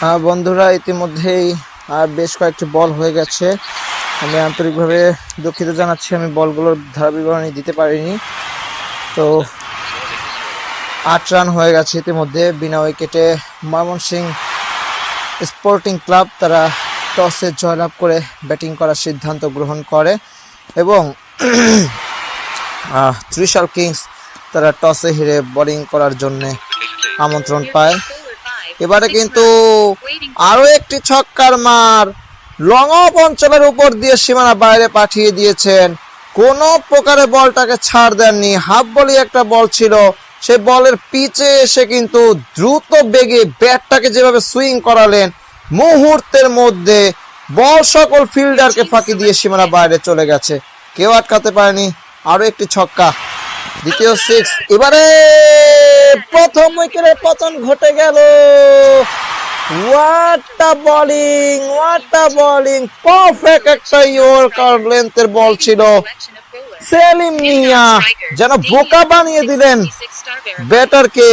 আহ, বন্ধুরা ইতিমধ্যেই আর বেশ কয়েকটি বল হয়ে গেছে। আমি আন্তরিকভাবে দুঃখিত জানাচ্ছি আমি বলগুলোর ধারা বিবরণী দিতে পারিনি। তো আট রান হয়ে গেছে ইতিমধ্যে বিনা উইকেটে ময়মনসিং স্পোর্টিং ক্লাব তারা টসে জয়লাভ করে ব্যাটিং করার সিদ্ধান্ত গ্রহণ করে এবং ত্রিশাল কিংস তারা টসে হেরে বোলিং করার জন্যে আমন্ত্রণ পায়। এবারে কিন্তু আরও একটি ছক্কার মার। লং অফ অঞ্চলের উপর দিয়ে সীমানা বাইরে পাঠিয়ে দিয়েছেন। কোন প্রকারে বলটাকে ছাড় দেননি। হাফ বলি একটা বল ছিল। সে বলের পিচে এসে কিন্তু দ্রুত বেগে ব্যাটটাকে যেভাবে সুইং করালেন মুহূর্তের মধ্যে বল সকল ফিল্ডারকে ফাঁকি দিয়ে সীমানা বাইরে চলে গেছে। কেউ আটকাতে পারেনি। আরও একটি ছক্কা। দ্বিতীয় সিক্স এবারে প্রথম উইকেটের পতন ঘটে গেল। What a bowling what a bowling perfect একটা ইয়র্কার লেন্থের বল ছিল। সেলিম মিয়া যেন বোকা বানিয়ে দিলেন। ব্যাটারকে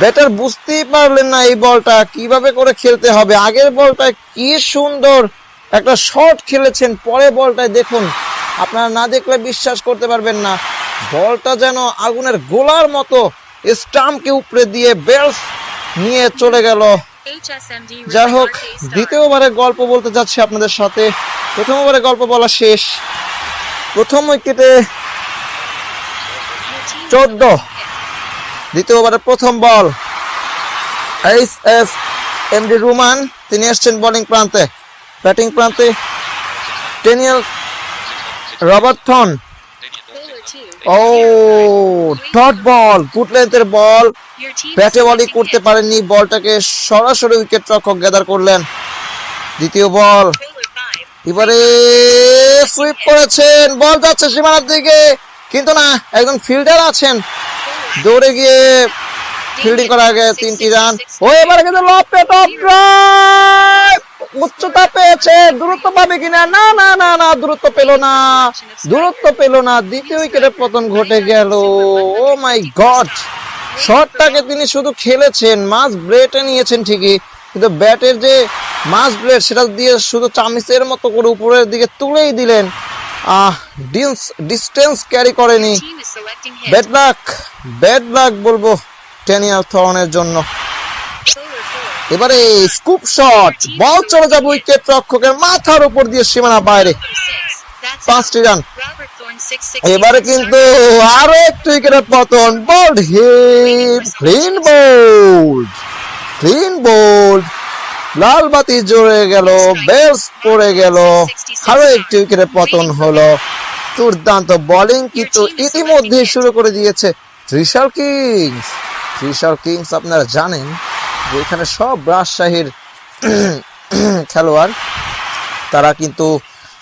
ব্যাটার বুঝতেই পারলেন না এই বলটা কীভাবে করে খেলতে হবে। আগের বলটা কি সুন্দর একটা শট খেলেছেন পরে বলটায় দেখুন। আপনারা না দেখলে বিশ্বাস করতে পারবেন না। বলটা যেন আগুনের গোলার মতো স্টাম্পকে উপরে দিয়ে বেলস নিয়ে চলে গেল। যাই হোক দ্বিতীয় ওভারের গল্প বলতে যাচ্ছি আপনাদের সাথে। প্রথম ওভারে গল্প বলা শেষ। প্রথম উইকেটে চোদ্দ। দ্বিতীয় প্রথম ball. H S MD Ruman তিনি এসছেন বোলিং প্রান্তে। ব্যাটিং প্রান্তে ডেনিয়েল রবার্টন ও ডট বল গুড লেন্থের বল ব্যাটে বলই করতে পারেননি বলটাকে সরাসরি উইকেট রক্ষক গ্যাদার করলেন। দ্বিতীয় বল এবারে সুইপ করেছেন বল যাচ্ছে সীমানার দিকে। কিন্তু না, একজন ফিল্ডার আছেন। দৌড়ে গিয়ে ফিল্ডিং করার আগে তিনটি রান ও, এবারে কিন্তু লপে টপ ড্রাইভ উচ্চতা পেয়েছে দূরত্ব পাবে কিনা? না না না না দূরত্ব পেল না। দূরত্ব পেল না দ্বিতীয় উইকেটে পতন ঘটে গেল। ও মাই গড শটটাকে তিনি শুধু খেলেছেন মাছ ব্রেটে নিয়েছেন ঠিকই কিন্তু ব্যাটের যে মাছ ব্লেড সেটা দিয়ে শুধু চামিচের মতো করে উপরের দিকে তুলেই দিলেন। আহ ডিস্টেন্স ক্যারি করেনি। ব্যাড লাক ব্যাড লাক বলব টেনিয়ার থর্নের জন্য। এবারে স্কুপ শট বল চলে যাবে উইকেট রক্ষকের মাথার উপর দিয়ে সীমানা বাইরে। পাঁচটি রান এবারে কিন্তু আরও একটু উইকেটের পতন bowled him clean bowled clean bowled লাল বাতি জ্বলে গেল বেলস পড়ে গেল। আরও একটি উইকেটের পতন হলো। দুর্দান্ত বোলিং কিন্তু ইতিমধ্যে শুরু করে দিয়েছে ত্রিশাল কিংস ত্রিশাল কিংস আপনারা জানেন এখানে সব রাজশাহীর খেলোয়াড়, তারা কিন্তু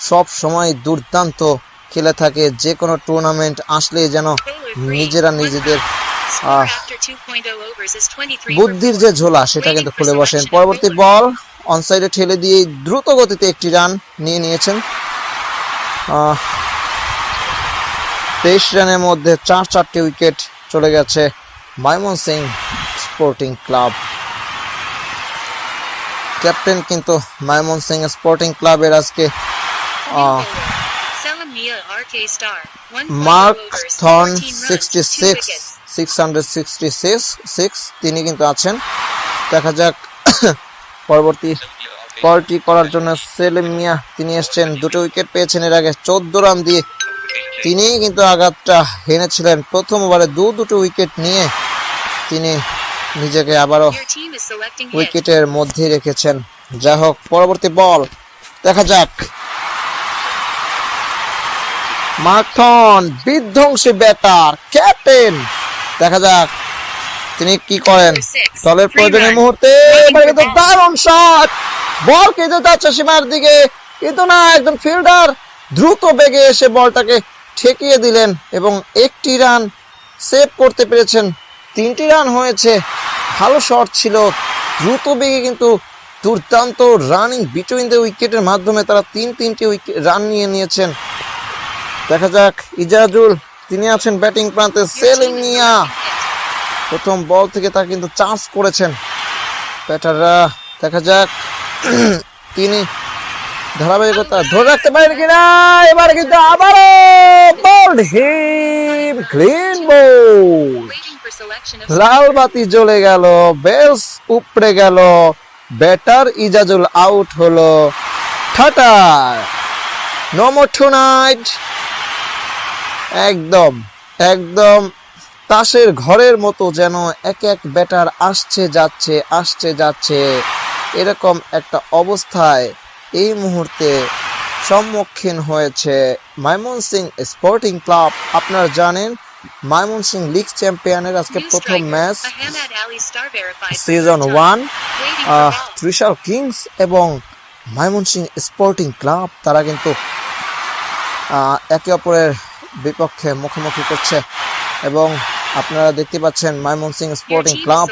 সব সময় দুর্দান্ত খেলে থাকে। যে কোনো টুর্নামেন্ট আসলেই যেন নিজেরা নিজেদের বুদ্ধির যে ঝোলা সেটা কিন্তু খুলে বসেন। পরবর্তী বল অনসাইডে ঠেলে দিয়ে দ্রুত গতিতে একটি রান নিয়ে নিয়েছেন। তেইশ রানের মধ্যে চার চারটি উইকেট চলে গেছে Mymensingh sporting club. Captain কিন্তু মাইমন সিং স্পোর্টিং ক্লাবের আজকে Mark Thorne sixty six six hundred sixty six six তিনি কিন্তু আছেন। দেখা যাক পরবর্তী কলটি করার জন্য সেলিম মিয়া তিনি এসছেন। দুটো উইকেট পেয়েছেন এর আগে চোদ্দ রান দিয়ে তিনি কিন্তু আঘাতটা হেনেছিলেন। প্রথম ওভারে দু দুটো উইকেট নিয়ে তিনি নিজেকে আবারও উইকেটের মধ্যে রেখেছেন। যাই হোক পরবর্তী বল। দেখা যাক। মার্থন বিধ্বংসী ব্যাটার ক্যাপ্টেন। দেখা যাক তিনি কি করেন। দলের প্রয়োজনীয় মুহূর্তে কিন্তু দারুণ শট বল কিন্তু যাচ্ছে সীমার দিকে। কিন্তু না একজন ফিল্ডার। দ্রুত বেগে এসে বলটাকে ঠেকিয়ে দিলেন এবং একটি রান সেভ করতে পেরেছেন তিনটি রান হয়েছে। ভালো শট ছিল। দ্রুত বেগে কিন্তু দুর্দান্ত রানিং বিটুইন দ্য উইকেটের মাধ্যমে তারা তিন তিনটি উইকেট রান নিয়ে নিয়েছেন। দেখা যাক, ইজাজুল, তিনি আছেন ব্যাটিং প্রান্তে। সেলিম মিয়া প্রথম বল থেকে তার কিন্তু চান্স করেছেন। ব্যাটাররা, দেখা যাক, তিনি ধারাবাহিকতা ধরে রাখতে পারেন কিনা? এবার কিন্তু আবারও বোল্ড হিম ক্লিন বোল্ড লাল বাতি জ্বলে গেল, বেলস উপড়ে গেল ব্যাটার ইজাজুল আউট হলো ঠাটার। No more tonight. একদম একদম তাসের ঘরের মতো যেন এক এক ব্যাটার আসছে যাচ্ছে আসছে যাচ্ছে। এরকম একটা অবস্থায় এই মুহূর্তে সম্মুখীন হয়েছে ময়মনসিং স্পোর্টিং ক্লাব। আপনারা জানেন ময়মনসিং লিগ চ্যাম্পিয়নের আজকে প্রথম match season one. Trishal kings এবং ময়মনসিং স্পোর্টিং ক্লাব তারা কিন্তু একে অপরের বিপক্ষে মুখোমুখি করছে। এবং আপনারা দেখতে পাচ্ছেন ময়মনসিং Your স্পোর্টিং ক্লাব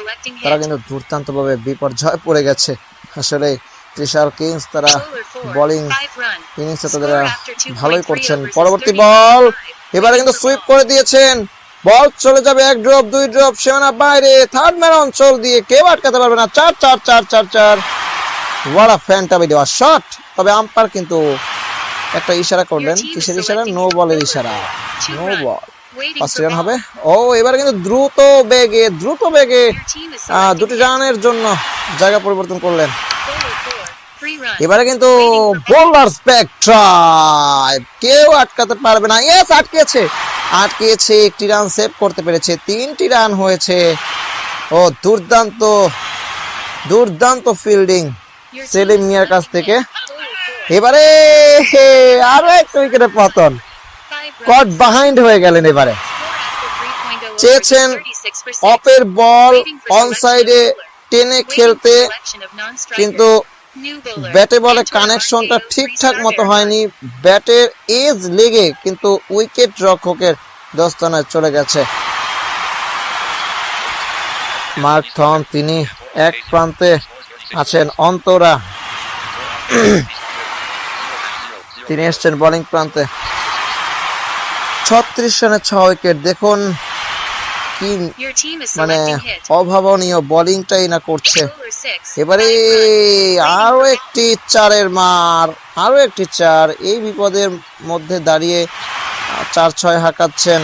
তারা কিন্তু দুর্দান্তভাবে বিপর্যয় পড়ে গেছে। আসলে ত্রিশাল কিংস তারা বোলিং ইনিংসে তারা ভালোই করছেন। পরবর্তী বল. এবারে কিন্তু সুইপ করে দিয়েছেন। বল চলে যাবে এক ড্রপ দুই ড্রপ সীমানা বাইরে। থার্ড ম্যান অঞ্চল দিয়ে কেউ আটকাতে পারবে না। চার চার চার চার চার। ওয়ারা ফ্যান্টাবি দেওয়া শট তবে আম্পায়ার কিন্তু একটা ইশারা করলেন কিসের ইশারা? নো বলের ইশারা। নো বল রান হবে। ও এবারে কিন্তু দ্রুত বেগে দ্রুত বেগে দুটি রানের জন্য জায়গা পরিবর্তন করলেন। এবারে কিন্তু বোলার স্পেকট্রাইব কেউ আটকাতে পারবে না। ইয়েস আটকেছে। আটকেছে একটি রান সেভ করতে পেরেছে। তিনটি রান হয়েছে। ও দুর্দান্ত দুর্দান্ত ফিল্ডিং সেলিম মিয়ার কাছ থেকে। Four, এবারে আরও একটা উইকেটে পতন। কট. বাহাইন্ড হয়ে গেলেন এবারে। Score after 3.0 overs is চেয়েছেন 36%. অপের বল অন সাইডে টেনে খেলতে. কিন্তু. ব্যাটে বলে কানেকশনটা ঠিকঠাক মতো হয়নি। ব্যাটের এজ লেগে কিন্তু উইকেট রক্ষকের দস্তানায় চলে গেছে। মার্ক থন তিনি এক প্রান্তে আছেন অন্তরা। তিনি এসছেন বোলিং প্রান্তে। ছত্রিশ রানে ছ উইকেট দেখুন কি মানে. অভাবনীয় বোলিংটাই না করছে। এবারে five runs. আরও একটি চারের মার আরও একটি চার। এই বিপদের মধ্যে দাঁড়িয়ে চার ছয় হাঁকাচ্ছেন।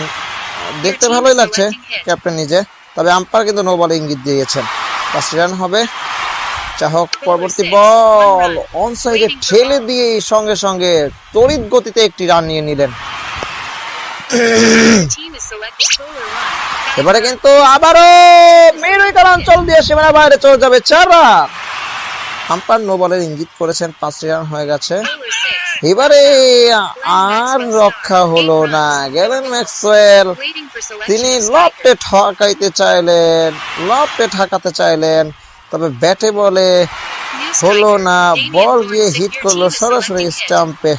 দেখতে ভালোই লাগছে ক্যাপ্টেন নিজে। তবে আম্পায়ার কিন্তু নো বল ইঙ্গিত দিয়েছেন। পাঁচ রান হবে। চাহক পরবর্তী বল। অন সাইডে ঠেলে দিয়ে সঙ্গে সঙ্গে তড়িৎ গতিতে একটি রান নিয়ে নিলেন। এবারে কিন্তু আবারও মেরুইকার অঞ্চল দিয়ে সীমানা বাইরে চলে যাবে চার রান আম্পায়ার নো বলের ইঙ্গিত করেছেন পাঁচটি রান হয়ে গেছে। এবারে আর রক্ষা হলো না, গেলেন ম্যাক্সওয়েল। তিনি লপটে ঠকাইতে চাইলেন লপটে ঠকাতে চাইলেন, তবে ব্যাটে বলে হলো না, বল গিয়ে হিট করল, সরাসরি স্টাম্পে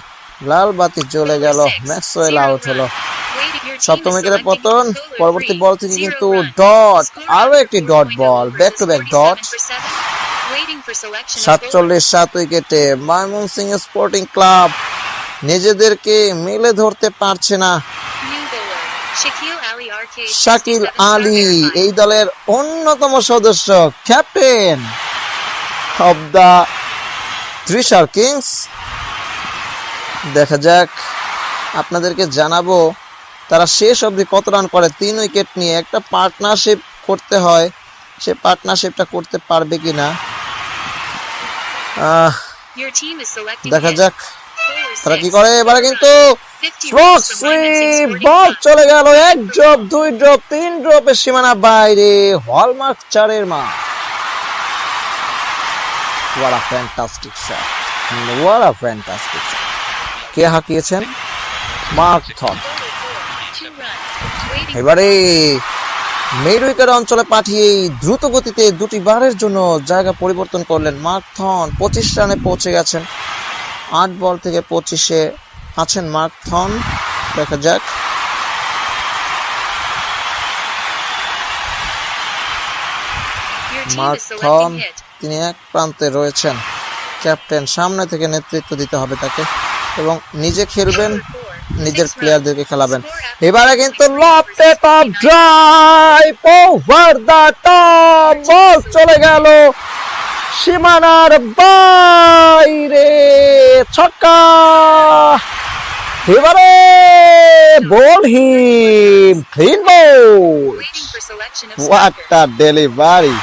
লাল বাতি Bowler গেল, ম্যাক্সওয়েল আউট হলো। সপ্তম is উইকেটে selecting পতন পরবর্তী বল থেকে কিন্তু ডট আরও একটি dot ball back to back dot 47%. Waiting for selection of bowler. সাতচল্লিশ সাত উইকেটে ময়মনসিং স্পোর্টিং ক্লাব নিজেদেরকে মেলে ধরতে পারছে না। শাকিল আলী এই দলের অন্যতম সদস্য captain of the Trishal kings দেখা যাক আপনাদেরকে জানাব তারা শেষ অবধি কত রান করে? তিন উইকেট নিয়ে একটা পার্টনারশিপ করতে হয়। সে পার্টনারশিপটা করতে পারবে is selecting দেখা যাক। তারা কি করে? এবারে কিন্তু 50 from runs from Mymensing sweep Sporting ball চলে গেল। এক ড্রপ দুই ড্রপ তিন ড্রপের সীমানা বাইরে। হলমার্ক চারের মা What a fantastic shot. What a fantastic shot. কে হাঁকিয়েছেন? মার্ক থন এবারে মেড উইকেট অঞ্চলে পাঠিয়ে দ্রুত গতিতে দুটি বারের জন্য জায়গা পরিবর্তন করলেন মার্ক থন পঁচিশ রানে পৌঁছে গেছেন। আট বল থেকে পঁচিশে আছেন মার্ক থন দেখা যাক। Your team মার্ক থন তিনি এক প্রান্তে রয়েছেন। ক্যাপ্টেন সামনে থেকে নেতৃত্ব দিতে হবে তাকে। এবং নিজে খেলবেন নিজের প্লেয়ারদেরকে খেলাবেন। এবারে কিন্তু 4.0 লফটে top drive over the top ball চলে গেল সীমানার বাইরে ছক্কা। এবারে বল হিম ক্লিন বল আ ডেলিভারি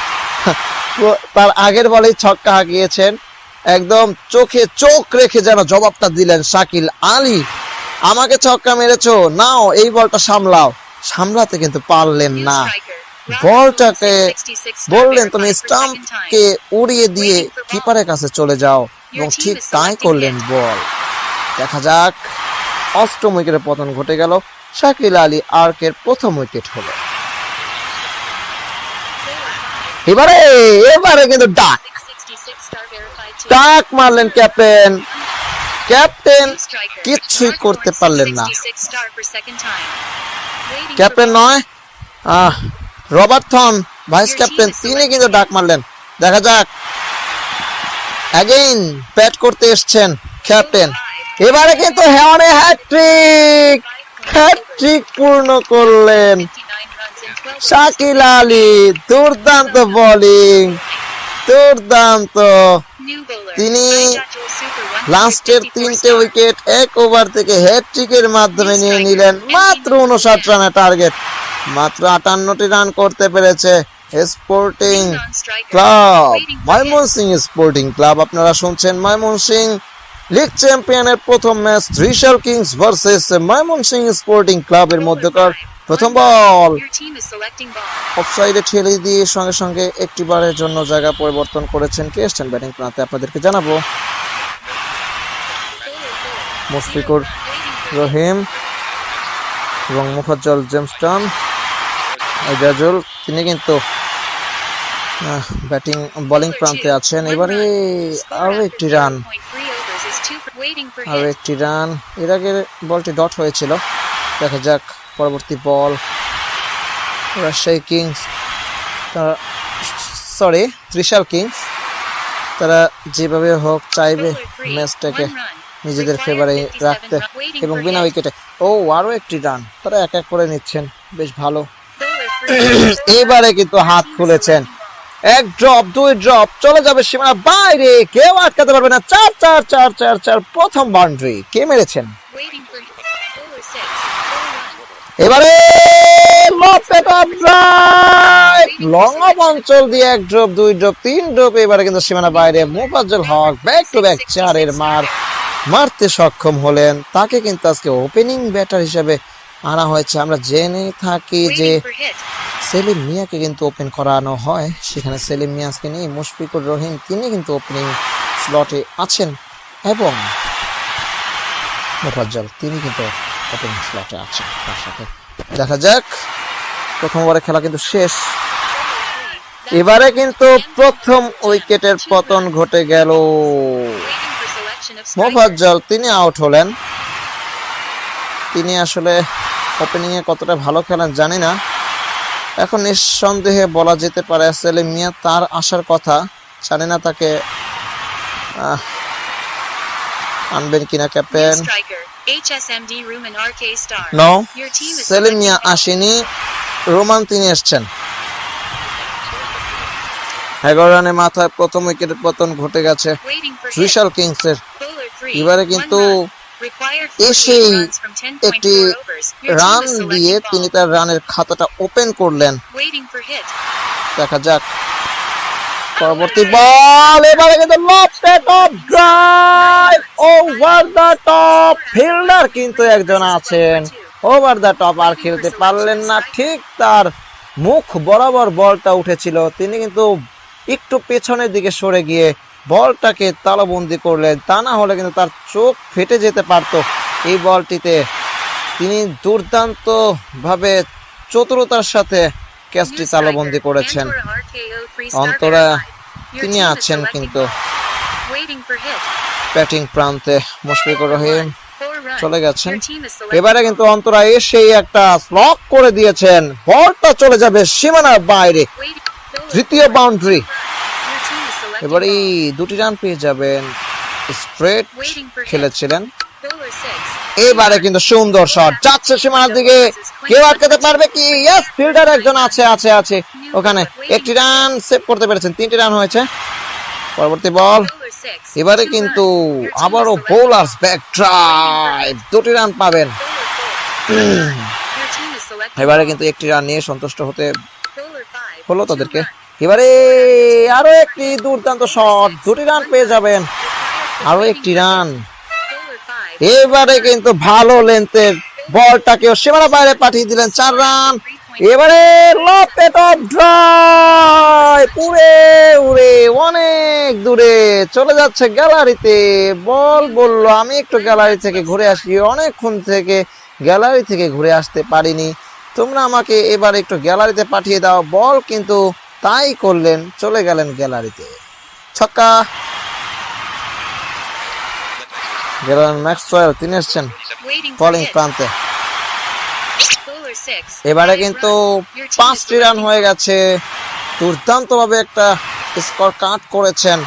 তার আগের বলেই ছক্কা হাঁকিয়েছেন। একদম চোখে চোখ রেখে যেন জবাবটা দিলেন শাকিল আলী। আমাকে ছক্কা মেরেছো নাও এই বলটা সামলাও। সামলাতে কিন্তু পারলেন না। বলটাকে বললেন তুমি স্টাম্পকে উড়িয়ে দিয়ে কিপারের কাছে চলে যাও এবং ঠিক তাই করলেন বল। দেখা যাক অষ্টম উইকেটের পতন ঘটে গেল। শাকিল আলী আর্কের প্রথম উইকেট হলো। এবারে এবারে কিন্তু ডাক। 666 star verified to ডাক মারলেন ক্যাপ্টেন। ক্যাপ্টেন. কিচ্ছুই করতে পারলেন না। 666 star for second time. Waiting for captain নয়? আহ রবার্টথন ভাইস ক্যাপ্টেন তিনি কিন্তু ডাক মারলেন। দেখা যাক। অ্যাগেইন ব্যাট করতে এসছেন ক্যাপ্টেন। এবারে কিন্তু হেওয়ানে হ্যাট্রিক হ্যাট্রিক পূর্ণ করলেন। 59 runs in 12 overs. Shakil Ali দুর্দান্ত বোলিং দুর্দান্ত. তিনি Aijajul Super 154 লাস্টের তিনটে উইকেট এক ওভার থেকে হ্যাট্রিকের মাধ্যমে নিয়ে নিলেন মাত্র উনষাট রানের টার্গেট মাত্র আটান্নটি রান করতে পেরেছে sporting club Mymensingh sporting club আপনারা শুনছেন ময়মনসিং লিগ চ্যাম্পিয়নের প্রথম match Trishal kings versus Mymensingh sporting ক্লাবের মধ্যকার প্রথম বল. অফসাইডে ঠেলে দিয়ে সঙ্গে সঙ্গে একটি বারের জন্য জায়গা পরিবর্তন করেছেন কে এসছেন ব্যাটিং প্রান্তে। আপনাদেরকে জানাব। মুশফিকুর রহিম এবং মুফাজ্জল জেমস্টন এজাজুল তিনি কিন্তু ব্যাটিং বোলিং প্রান্তে আছেন। এবারে আরও একটি রান আরও একটি রান এর আগে বলটি ডট হয়েছিল। দেখা যাক পরবর্তী বল রাজশাহী কিংস তারা সরি ত্রিশাল কিংস তারা যেভাবে হোক চাইবে ম্যাচটাকে নিজেদের ফেভারে রাখতে এবং বিনা উইকেটে ও আরও একটি রান তারা এক এক করে নিচ্ছেন। বেশ ভালো। এবারে কিন্তু হাত খুলেছেন। এক ড্রপ দুই ড্রপ চলে যাবে সীমানা বাইরে। কেউ আটকাতে পারবে না। চার চার চার চার চার প্রথম বাউন্ডারি কে মেরেছেন. এবারে লং অফ অঞ্চল দিয়ে এক ড্রপ দুই ড্রপ তিন ড্রপ এবারে কিন্তু সীমানা বাইরে Mufazzal Haque back to back চারের মার। মারতে সক্ষম হলেন। তাকে কিন্তু আজকে ওপেনিং ব্যাটার হিসেবে আনা হয়েছে। আমরা জেনে থাকি যে. সেলিম মিয়াকে কিন্তু ওপেন করানো হয়। সেখানে সেলিম মিয়া আজকে নেই মুশফিকুর রহিম, তিনি কিন্তু ওপেনিং স্লটে আছেন এবং মুফাজ্জল, তিনি কিন্তু ওপেনিং স্লটে আছেন তার সাথে। দেখা যাক প্রথম ওভারে খেলা কিন্তু শেষ। এবারে কিন্তু প্রথম উইকেটের পতন ঘটে গেল. মোফাজ্জল, তিনি আউট হলেন। তিনি আসলে ওপেনিং এ কতটা ভালো খেলেন জানি না। এখন নিঃসন্দেহে বলা যেতে পারে সেলিম মিয়া তার আসার কথা জানি না তাকে আনবেন কিনা ক্যাপ্টেন. নো সেলিম মিয়া আসেনি রোমান তিনি এসছেন এগারো রানে মাথায় প্রথম উইকেটের পতন ঘটে গেছে. ত্রিশাল কিংসের এবারে কিন্তু run. Required 48 এসেই runs from 10.4 একটি রান দিয়ে তিনি তার রানের খাতাটা ওপেন করলেন. দেখা যাক। পরবর্তী বল এবারে কিন্তু lofted off drive over the top fielder কিন্তু একজন আছেন। ওভার দ্য টপ আর খেলতে পারলেন না। ঠিক তার মুখ বরাবর বলটা উঠেছিল। তিনি কিন্তু একটু পেছনের দিকে সরে গিয়ে বলটাকে তালাবন্দি করলেন। তা না হলে কিন্তু তার চোখ ফেটে যেতে পারতো। এই বলটিতে তিনি দুর্দান্ত ভাবে চতুরতার সাথে ক্যাচটি তালাবন্দি করেছেন। অন্তরা তিনি আছেন কিন্তু. ব্যাটিং প্রান্তে মুশফিকুর রহিম চলে গেছেন। এবারে কিন্তু অন্তরা এসেই একটা স্লক করে দিয়েছেন। বলটা চলে যাবে সীমানার বাইরে. তৃতীয়. বাউন্ডারি এবারে ball. দুটি রান পেয়ে যাবেন স্ট্রেট. খেলেছিলেন। এবারে কিন্তু সুন্দর শট যাচ্ছে সীমানার দিকে। কেউ আটকাতে পারবে কি? ইয়েস ফিল্ডার একজন আছে আছে আছে। ওখানে একটি রান সেভ করতে পেরেছেন। তিনটি রান হয়েছে। পরবর্তী বল। এবারে কিন্তু আবারও বোলার্স ব্যাক ড্রাইভ দুটি রান পাবেন। এবারে কিন্তু একটি রান নিয়ে সন্তুষ্ট হতে হলো তাদেরকে. এবারে আরও একটি দুর্দান্ত শট। দুটি রান পেয়ে যাবেন। আরও একটি রান। এবারে কিন্তু ভালো লেন্থের বলটাকেও সীমানা বাইরে পাঠিয়ে দিলেন চার রান। এবারে লপেট অফ উড়ে উড়ে, অনেক দূরে চলে যাচ্ছে গ্যালারিতে। বল বলল, আমি একটু গ্যালারি থেকে ঘুরে আসি। অনেকক্ষণ থেকে গ্যালারি থেকে ঘুরে আসতে পারিনি। তোমরা আমাকে এবার একটু গ্যালারিতে পাঠিয়ে দাও। বল কিন্তু তাই করলেন চলে গেলেন গ্যালারিতে। ছক্কা। গেলেন ম্যাক্সওয়েল তিনি এসছেন বলিং. প্রান্তে। এবারে কিন্তু পাঁচটি রান হয়ে গেছে। দুর্দান্তভাবে একটা স্কোর কাট করেছেন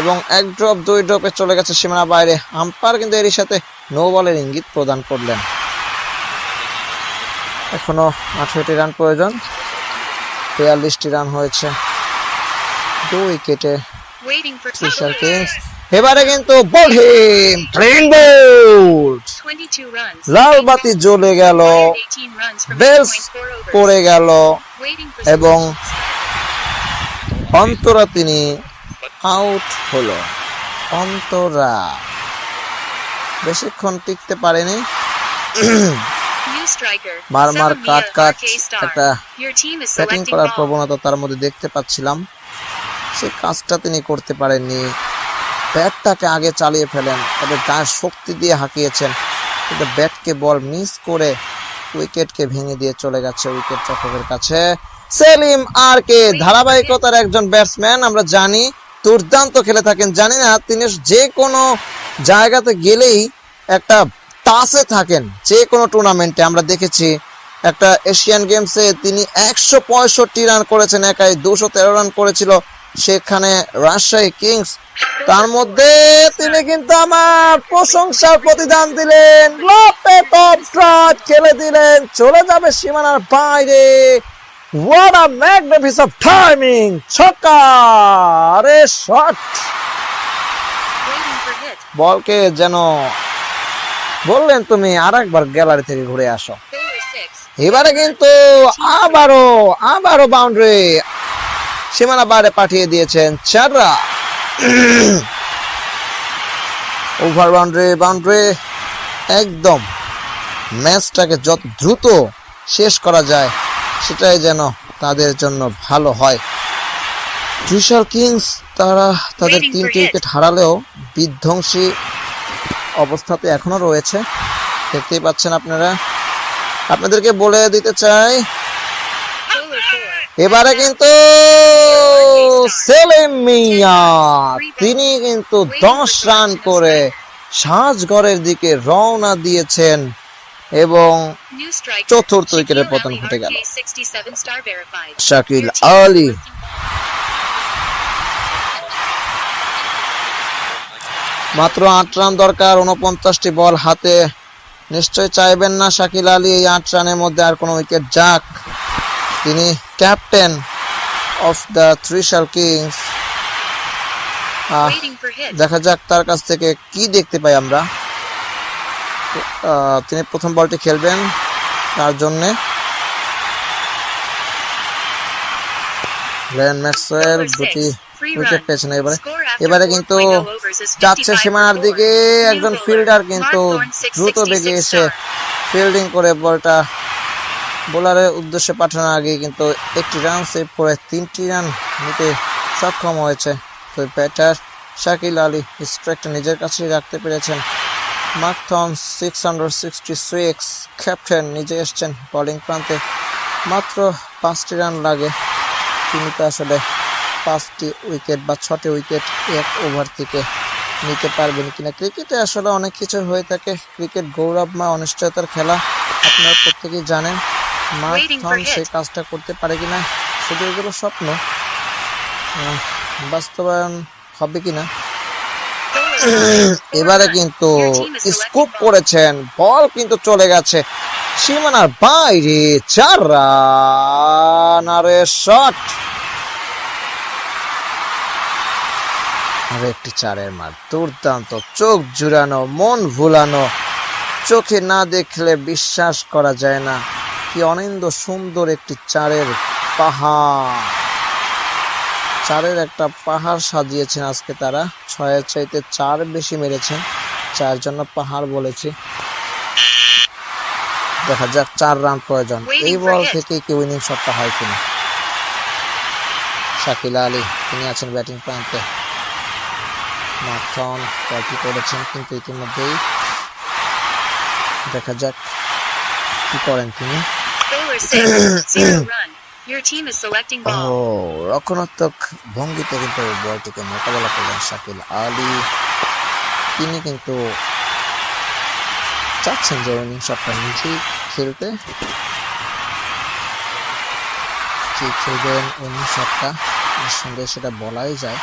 এবং এক ড্রপ দুই ড্রপে চলে গেছে সীমানা বাইরে। আম্পার কিন্তু এরই সাথে নো বলের ইঙ্গিত প্রদান করলেন। এখনও আঠারোটি রান প্রয়োজন। বিয়াল্লিশটি রান হয়েছে। দু উইকেটে এবারে কিন্তু বল হিম ক্লিন বোল্ড। লাল বাতি জ্বলে গেল Required 18 runs from বেলস পড়ে গেল এবং অন্তরা তিনি আউট হলো। অন্তরা। বেশিক্ষণ টিকতে পারেনি। New striker. মার মার কাট কাট একটা ব্যাটিং করার প্রবণতা তার মধ্যে দেখতে পাচ্ছিলাম। সেই কাজটা তিনি করতে পারেননি। ব্যাটটাকে আগে চালিয়ে ফেলেন তবে গায়ের শক্তি দিয়ে হাঁকিয়েছেন। কিন্তু ব্যাটকে বল মিস করে উইকেটকে ভেঙে দিয়ে চলে গেছে উইকেট রক্ষকের কাছে। সেলিম আর কে ধারাবাহিকতার একজন ব্যাটসম্যান আমরা জানি দুর্দান্ত খেলে থাকেন। জানি না তিনি যে কোনো জায়গাতে গেলেই একটা টাসে থাকেন যে কোনো টুর্নামেন্টে আমরা দেখেছি। একটা এশিয়ান গেমসে তিনি একশো পঁয়ষট্টি রান করেছেন একাই দুশো তেরো রান করেছিল। সেখানে রাজশাহী কিংস তার মধ্যে তিনি কিন্তু আমার প্রশংসার প্রতিদান দিলেন। খেলে দিলেন চলে যাবে সীমানার বাইরে। What a magnificent timing! ছক্কা আরে শট. বলকে যেন বললেন তুমি আরেকবার গ্যালারি থেকে ঘুরে আসো। এবারে কিন্তু আবারও আবারও বাউন্ডারি সীমানা বাইরে পাঠিয়ে দিয়েছেন চাররা। ওভার বাউন্ডারি বাউন্ডারি একদম। ম্যাচটাকে যত দ্রুত শেষ করা যায় সেটাই যেন তাদের জন্য ভালো হয়। ত্রিশাল কিংস তারা তাদের তিনটি উইকেট হারালেও বিধ্বংসী অবস্থাতে এখনও রয়েছে দেখতেই পাচ্ছেন আপনারা আপনাদেরকে বলে দিতে চাই এবারে কিন্তু সেলিম মিয়া তিনি কিন্তু দশ রান করে সাজঘরের দিকে রওনা দিয়েছেন এবং চতুর্থ উইকেটের পতন ঘটে গেল। RK 67 star verified. Shakil Ali মাত্র আট রান দরকার উনপঞ্চাশটি বল হাতে। নিশ্চয় চাইবেন না শাকিল আলী এই আট রানের মধ্যে আর কোনো উইকেট। যাক তিনি captain of the Trishal kings. দেখা যাক তার কাছ থেকে কি দেখতে পাই আমরা। তিনি প্রথম বলটি খেলবেন তার জন্য। ম্যাক্সওয়েল দুটি উইকেট. পেয়েছেন এবারে? এবারে কিন্তু 4.0 overs যাচ্ছে সীমানার দিকে একজন ফিল্ডার কিন্তু দ্রুত 666 বেগে এসে ফিল্ডিং করে বলটা বোলারের উদ্দেশ্যে পাঠানোর আগে কিন্তু একটি রান সেভ করে তিনটি রান নিতে সক্ষম হয়েছে। তো ব্যাটার শাকিল আলী স্ট্রাইকটা নিজের কাছেই রাখতে পেরেছেন। Mark Thorne six hundred sixty six captain নিজে এসছেন বোলিং প্রান্তে। মাত্র পাঁচটি রান লাগে। তিনি তো আসলে পাঁচটি উইকেট বা ছটি উইকেট এক ওভার থেকে নিতে পারবেন কিনা? ক্রিকেটে আসলে অনেক কিছু হয়ে থাকে। ক্রিকেট গৌরবময় অনিশ্চয়তার খেলা। আপনারা প্রত্যেকেই জানেন মার্ক থন সেই কাজটা করতে পারে কিনা? শুধু এগুলো স্বপ্ন। বাস্তবায়ন হবে কিনা? এবারে কিন্তু স্কুপ করেছেন। বল কিন্তু চলে গেছে। সীমানার বাইরে চার রান আরে শট। আর একটি চারের মার। দুর্দান্ত চোখ জুড়ানো মন ভুলানো। চোখে না দেখলে বিশ্বাস করা যায় না। কি অনিন্দ সুন্দর একটি চারের পাহাড়। চারের একটা পাহাড় সাজিয়েছেন আজকে তারা। ছয়ের চাইতে চার বেশি মেরেছেন। চার জন্য পাহাড় বলেছি। দেখা যাক চার রান প্রয়োজন। এই বল. থেকে কি উইনিং শটটা হয় কিনা? শাকিল আলী তিনি আছেন ব্যাটিং প্রান্তে। মাখন কয়টি করেছেন কিন্তু ইতিমধ্যেই দেখা যাক কি করেন তিনি Bowler 6. Zero run. Your team is selecting ও রক্ষণাত্মক ভঙ্গিতে কিন্তু বলটিকে মোকাবেলা করলেন শাকিল আলী তিনি কিন্তু চাচ্ছেন যে উইনিং শটটা নিজেই খেলতে খেলবেন উইনিং শটটা নিঃসন্দেহে সেটা বলাই যায়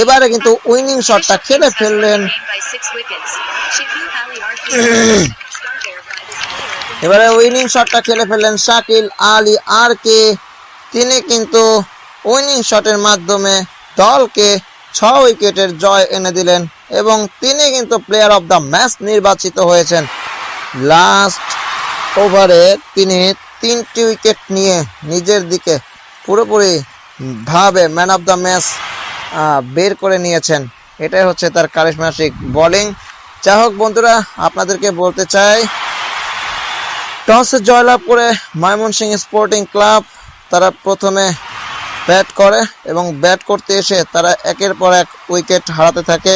এবারে কিন্তু উইনিং শটটা খেলে ফেললেন। এবারে উইনিং শটটা খেলে ফেললেন শাকিল আলী আর কে? তিনি কিন্তু উইনিং শটের মাধ্যমে দলকে ছ উইকেটের জয় এনে দিলেন এবং তিনি কিন্তু প্লেয়ার অফ দ্য ম্যাচ নির্বাচিত হয়েছেন। লাস্ট ওভারে তিনি তিনটি উইকেট নিয়ে নিজের দিকে পুরোপুরি ভাবে ম্যান অফ দ্য ম্যাচ বের করে নিয়েছেন। এটাই হচ্ছে তার কারিশমাটিক বোলিং যাই হোক বন্ধুরা, আপনাদেরকে বলতে চাই, টসে জয়লাভ করে ময়মনসিংহ স্পোর্টিং ক্লাব তারা প্রথমে ব্যাট করে এবং ব্যাট করতে এসে তারা একের পর এক উইকেট হারাতে থাকে।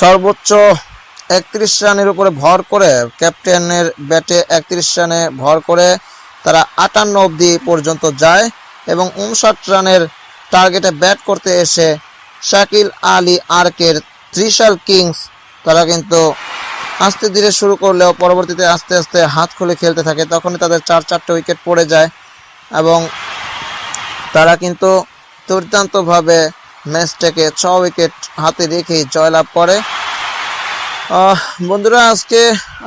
সর্বোচ্চ একত্রিশ রানের উপরে ভর করে ক্যাপ্টেনের ব্যাটে একত্রিশ রানে ভর করে তারা আটান্ন অবধি পর্যন্ত যায় এবং উনষাট রানের টার্গেটে ব্যাট করতে এসে শাকিল আলী আর্কের ত্রিশাল কিংস, তারা কিন্তু আস্তে ধীরে শুরু করলেও পরবর্তীতে আস্তে আস্তে হাত খুলে খেলতে থাকে, তখনই তাদের চার চারটে উইকেট পড়ে যায় এবং তারা কিন্তু দুর্দান্তভাবে ম্যাচটাকে ছ উইকেট হাতে রেখেই জয়লাভ করে। বন্ধুরা, আজকে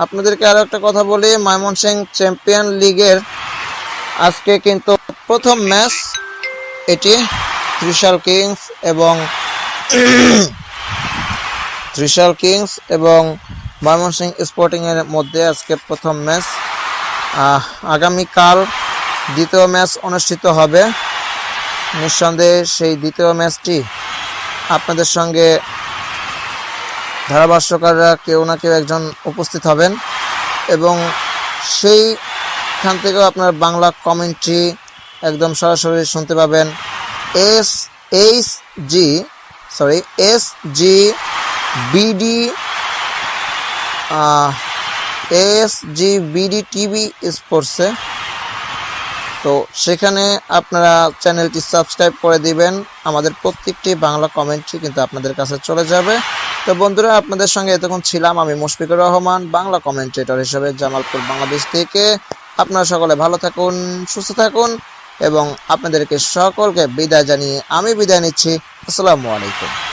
আপনাদেরকে আরও একটা কথা বলি ময়মনসিংহ চ্যাম্পিয়ন লিগের আজকে কিন্তু প্রথম ম্যাচ এটি ত্রিশাল কিংস এবং ত্রিশাল কিংস এবং ময়মনসিংহ স্পোর্টিং এর মধ্যে আজকে প্রথম ম্যাচ আগামীকাল দ্বিতীয় ম্যাচ অনুষ্ঠিত হবে। নিঃসন্দেহে সেই দ্বিতীয় ম্যাচটি আপনাদের সঙ্গে ধারাভাষ্যকাররা কেউ না কেউ একজন উপস্থিত হবেন। এবং সেইখান থেকেও আপনার বাংলা কমেন্ট্রি একদম সরাসরি শুনতে পাবেন। S H G sorry S G BD S G BD TV স্পোর্টসে তো সেখানে আপনারা চ্যানেলটি সাবস্ক্রাইব করে দিবেন। আমাদের প্রত্যেকটি বাংলা কমেন্ট্রি কিন্তু আপনাদের কাছে চলে যাবে। তো বন্ধুরা, আপনাদের সঙ্গে এতক্ষণ ছিলাম আমি মুশফিকুর রহমান, বাংলা কমেন্ট্রেটর হিসেবে জামালপুর বাংলাদেশ থেকে। আপনারা সকলে ভালো থাকুন, সুস্থ থাকুন এবং আপনাদেরকে সকলকে বিদায় জানিয়ে আমি বিদায় নিচ্ছি। আসসালামু আলাইকুম।